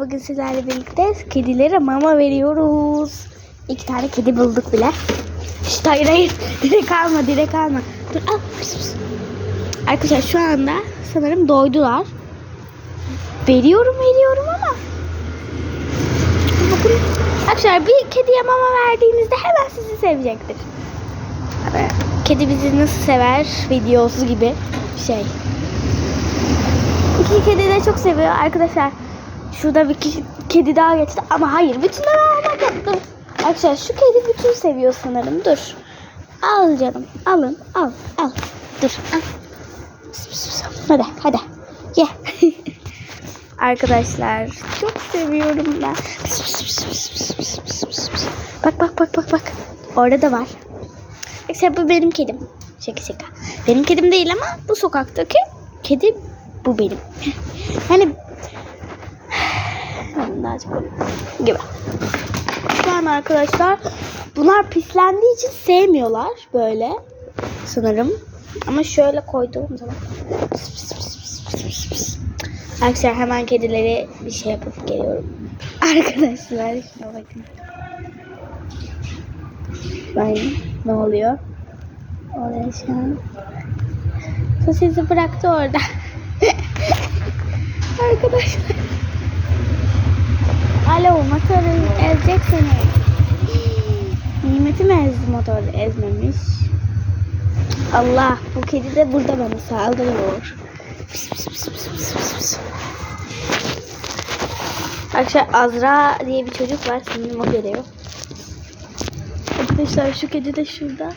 Bugün sizlerle birlikte kedilere mama veriyoruz. İki tane kedi bulduk bile. Şşt hayır hayır. Direkt alma direkt alma. Dur al. Arkadaşlar şu anda sanırım doydular. Veriyorum veriyorum ama. Bakın arkadaşlar bir kediye mama verdiğinizde hemen sizi sevecektir. Kedi bizi nasıl sever videosu gibi şey. İki kedi de çok seviyor arkadaşlar. Şurada bir kişi, kedi daha geçti. Ama hayır bütünler almak yaptım. Arkadaşlar şu kedi bütün seviyor sanırım. Dur. Al canım. Alın. Al. Al. Dur. Al. Hadi. Hadi. Ye. Arkadaşlar çok seviyorum ben. Bak bak bak bak bak. Orada da var. Mesela bu benim kedim. Şaka şaka. Benim kedim değil ama bu sokaktaki kedi bu benim. Yani çok gibi. An arkadaşlar bunlar pislendiği için sevmiyorlar böyle sanırım. Ama şöyle koyduğum zaman. Arkadaşlar hemen kedileri bir şey yapıp geliyorum. Arkadaşlar şuna bakın. Ben ne oluyor? Oraya şu. Sosisi bıraktı orada. Arkadaşlar. Alo motoru ezecek seni. Nimeti mi ezdi motor ezmemiş? Allah bu kedi de burada bana saldırıyor. Pis. Arkadaşlar Azra diye bir çocuk var. Sanırım o geliyor. Arkadaşlar şu kedi de şurada.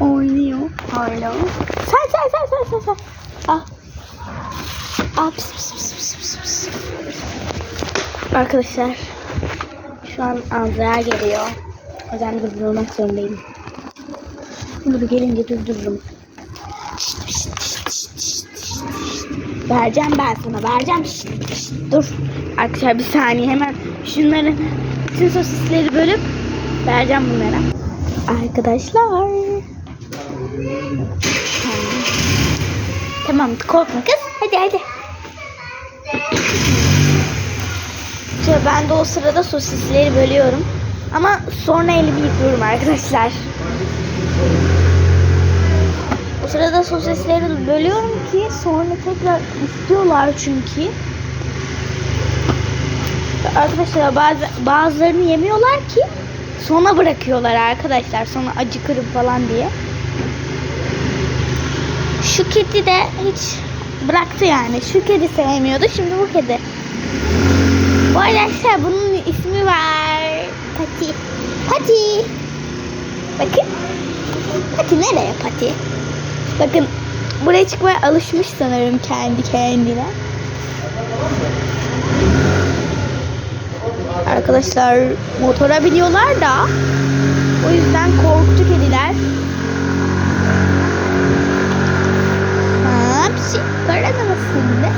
Oynuyor. Hala. Sen sen sen sen sen sen. Al. Al pis pis pis pis pis pis. Arkadaşlar şu an Azra geliyor. O yüzden durdurmak zorundayım. Dur gelince durdururum. Vereceğim ben sana vereceğim. Şşt, şşt, dur. Arkadaşlar bir saniye hemen şunları bütün sosisleri bölüp vereceğim bunlara. Arkadaşlar. Tamam korkma kız. Hadi hadi. İşte ben de o sırada sosisleri bölüyorum. Ama sonra elimi yıkıyorum arkadaşlar. O sırada sosisleri bölüyorum ki sonra tekrar istiyorlar çünkü. Arkadaşlar bazı, bazılarını yemiyorlar ki sona bırakıyorlar arkadaşlar. Sonra acıkırım falan diye. Şu kedi de hiç bıraktı yani. Şu kedi sevmiyordu. Şimdi bu kedi. Bu arkadaşlar bunun ismi var. Pati. Pati. Bakın. Pati nereye Pati? Bakın buraya çıkmaya alışmış sanırım kendi kendine. Arkadaşlar motora biniyorlar da o yüzden korktu kediler. Hapsi kırılmasın be.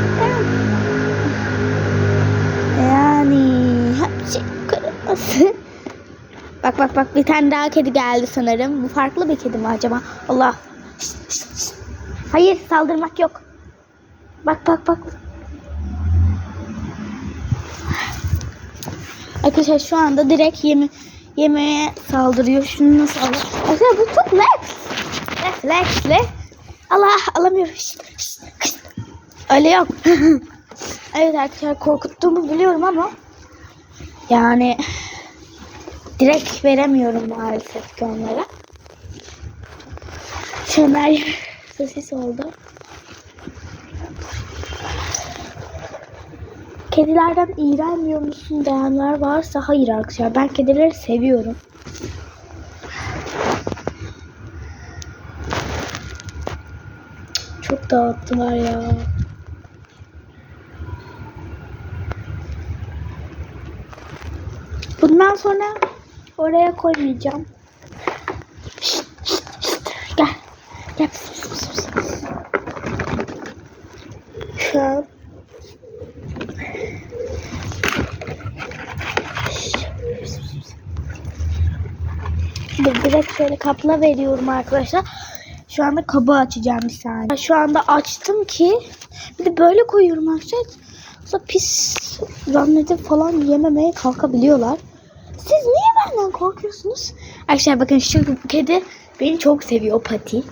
Yani hapsi kırılmasın. Bak bak bak bir tane daha kedi geldi sanırım. Bu farklı bir kedi mi acaba? Allah. Şşt, şşt, şşt. Hayır saldırmak yok. Bak bak bak. Arkadaşlar şu anda direkt yeme yemeğe saldırıyor. Şunu nasıl alır? Arkadaşlar bu çok lex. Refleksli. Allah alamıyorum. Şşt, şşt, şşt. Öyle yok. evet arkadaşlar korkuttuğumu biliyorum ama yani direkt veremiyorum maalesef ki onlara. Şömer sosis oldu. Kedilerden iğrenmiyor musun diyenler varsa hayır arkadaşlar. Ben kedileri seviyorum. Çok dağıttılar ya. Bundan sonra oraya koymayacağım. Şşt, şşt, şşt. Gel. Gel. Pıs, pıs, pıs. Şu an direkt şöyle kapla veriyorum arkadaşlar. Şu anda kabı açacağım bir saniye. Şu anda açtım ki bir de böyle koyuyorum arkadaşlar. fazla pis zannedip falan yememeye kalkabiliyorlar. Siz niye benden korkuyorsunuz? Arkadaşlar bakın şu kedi beni çok seviyor Pati.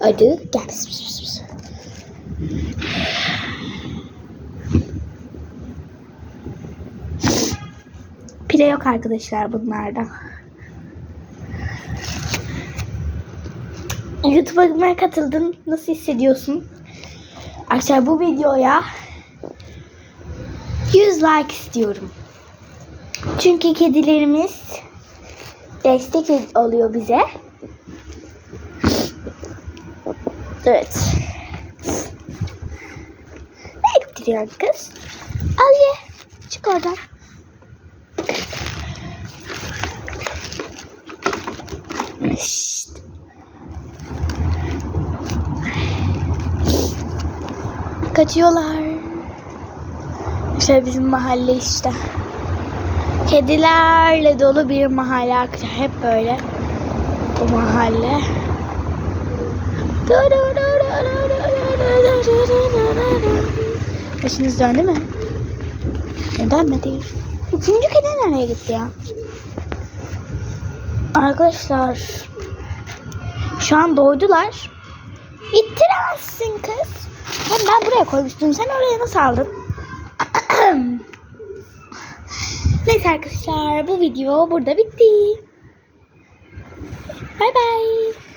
Adı gel. Pire yok arkadaşlar bunlarda. YouTube'a katıldın. Nasıl hissediyorsun? Arkadaşlar bu videoya 100 like istiyorum. Çünkü kedilerimiz destek oluyor bize. Evet. Ne ettiriyorsun kız? Al ye. Çık oradan. Kaçıyorlar. İşte bizim mahalle işte. Kedilerle dolu bir mahalle arkadaşlar. Hep böyle. Bu mahalle. Başınız döndü mü? Neden mi değil? Üçüncü kedi nereye gitti ya? Arkadaşlar şu an doydular. İttiremezsin buraya koymuştum. Sen oraya nasıl aldın? Neyse arkadaşlar bu video burada bitti. Bay bay.